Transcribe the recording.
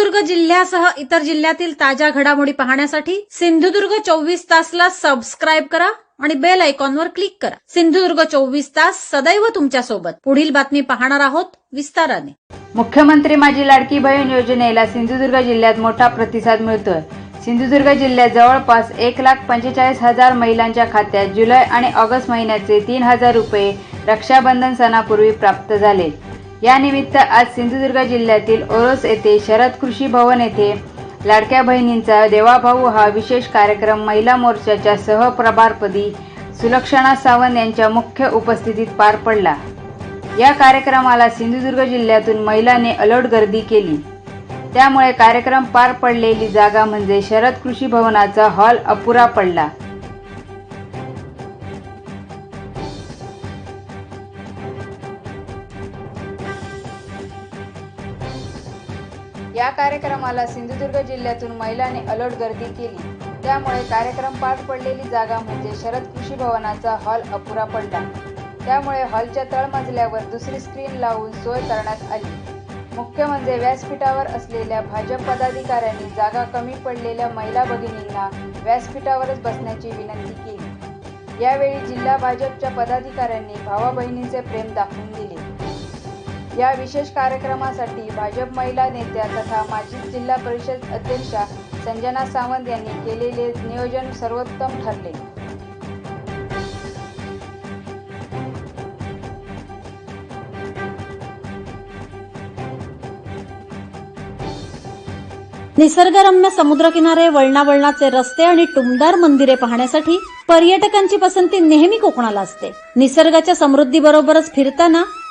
इतर जिल्ह्यातील ताज्या घडामोडी पाहण्यासाठी सिंधुदुर्ग चोवीस तासला सबस्क्राईब करा आणि बेल आयकॉनवर क्लिक करा. सिंधुदुर्ग चोवीस तास सदैव तुमच्यासोबत पुढील बातमी पाहणार आहोत विस्ताराने. मुख्यमंत्री माझी लाडकी बहीण योजनेला सिंधुदुर्ग जिल्ह्यात मोठा प्रतिसाद मिळतोय. सिंधुदुर्ग जिल्ह्यात जवळपास एक लाख पंचेचाळीस हजार महिलांच्या खात्यात जुलै आणि ऑगस्ट महिन्याचे तीन हजार रुपये रक्षाबंधन सणापूर्वी प्राप्त झाले. यानिमित्त आज सिंधुदुर्ग जिल्ह्यातील ओरोस येथे शरद कृषी भवन येथे लाडक्या बहिणींचा देवाभाऊ हा विशेष कार्यक्रम महिला मोर्चाच्या सहप्रभारपदी सुलक्षणा सावंत यांच्या मुख्य उपस्थितीत पार पडला. या कार्यक्रमाला सिंधुदुर्ग जिल्ह्यातून महिलांनी अलोट गर्दी केली. त्यामुळे कार्यक्रम पार पडलेली जागा म्हणजे शरद कृषी भवनाचा हॉल अपुरा पडला. या कार्यक्रमाला सिंधुदुर्ग जिल्ह्यातून महिलांनी अलर्ट गर्दी केली. त्यामुळे कार्यक्रम पार पडलेली जागा म्हणजे शरद कृषी भवनाचा हॉल अपुरा पडला. त्यामुळे हॉलच्या तळमजल्यावर दुसरी स्क्रीन लावून सोय करण्यात आली. मुख्य म्हणजे व्यासपीठावर असलेल्या भाजप पदाधिकाऱ्यांनी जागा कमी पडलेल्या महिला भगिनींना व्यासपीठावरच बसण्याची विनंती केली. यावेळी जिल्हा भाजपच्या पदाधिकाऱ्यांनी भावा बहिणीचे प्रेम दाखवून दिले. या विशेष कार्यक्रमासाठी भाजप महिला नेत्या तथा माजी जिल्हा परिषद अध्यक्षा संजना सावंत यांनी केलेले नियोजन सर्वोत्तम ठरले. निसर्गरम्य समुद्रकिनारे वळणावळणाचे रस्ते आणि टुमदार मंदिरे पाहण्यासाठी पर्यटकांची पसंती नेहमी कोकणाला असते. निसर्गाच्या समृद्धीबरोबरच फिरताना